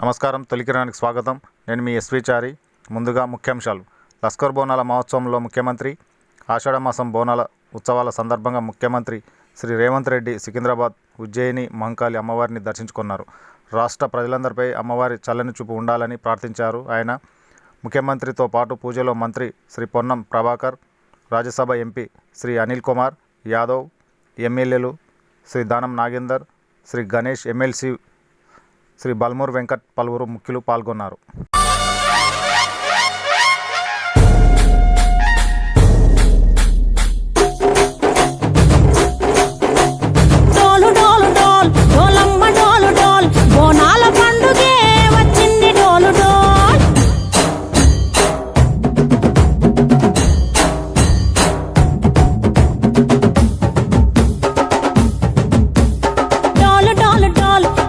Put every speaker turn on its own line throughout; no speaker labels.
నమస్కారం తొలికిరానికి స్వాగతం. నేను మీ ఎస్వి చారి. ముందుగా ముఖ్యాంశాలు. లస్కర్ బోనాల మహోత్సవంలో ముఖ్యమంత్రి ఆషాఢమాసం బోనాల ఉత్సవాల సందర్భంగా ముఖ్యమంత్రి శ్రీ రేవంత్ రెడ్డి సికింద్రాబాద్ ఉజ్జయిని మహంకాళి అమ్మవారిని దర్శించుకున్నారు. రాష్ట్ర ప్రజలందరిపై అమ్మవారి చల్లని చూపు ఉండాలని ప్రార్థించారు ఆయన. ముఖ్యమంత్రితో పాటు పూజలో మంత్రి శ్రీ పొన్నం ప్రభాకర్ రాజ్యసభ ఎంపీ శ్రీ అనిల్ కుమార్ యాదవ్ ఎమ్మెల్యేలు శ్రీ దానం నాగేందర్ శ్రీ గణేష్ ఎమ్మెల్సీ శ్రీ బల్మూర్ వెంకట్ పలువురు ముఖ్యులు పాల్గొన్నారు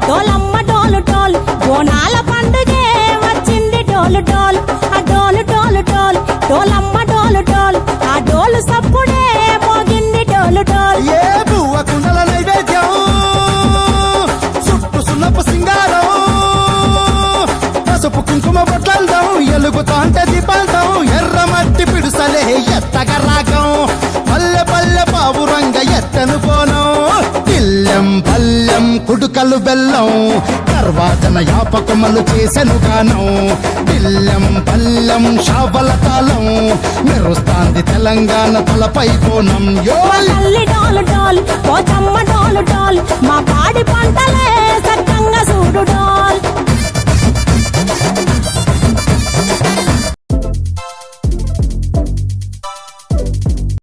Hola. డోలు డోల్ బోనాల పండుగే వచ్చింది డోలు డోల్. ఆ డోలు డోలు డోల్ డోలమ్మ డోలు డోల్. ఆ డోలు సప్పుడే మోగింది డోలు డోల్.
ఏ బువ్వ కుండల నైవేద్యం? చుట్టు సున్నపు సింగారం. పసుపు కుంకుమ బొట్లందం ఎలుగుతాంటే ఎర్ర మట్టి పిడుసలే ఎత్తగ రాగం. పల్లె పల్లె పావురంగ ఎత్తను పో కుడుకలు బెల్లం తర్వాతన యాపకమలు చేసెను గానం. పిల్లెం పల్లెం షావల తాళం మెరుస్తాంది తెలంగాణ తలపై కోణం. యో
డోలు డోల్ పోచమ్మ డోలు డోల్ మా పాడి పంటలే